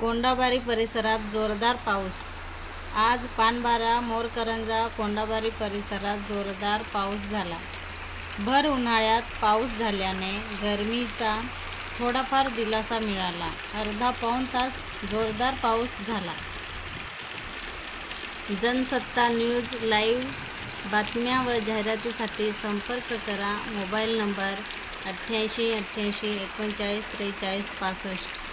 कोंडाबारी परिसरात जोरदार पाऊस. आज पानबारा मोरकरंजा कोंडाबारी परिसरात जोरदार पाऊस झाला. भर उन्हाळ्यात पाऊस झाल्याने गरमीचा थोडाफार दिलासा मिळाला. अर्धा पाऊण तास जोरदार पाऊस झाला. जनसत्ता न्यूज लाईव्ह बातम्या व जाहिरातीसाठी संपर्क करा. मोबाईल नंबर अठ्ठ्याऐंशी अठ्ठ्याऐंशी एकोणचाळीस त्रेचाळीस पासष्ट.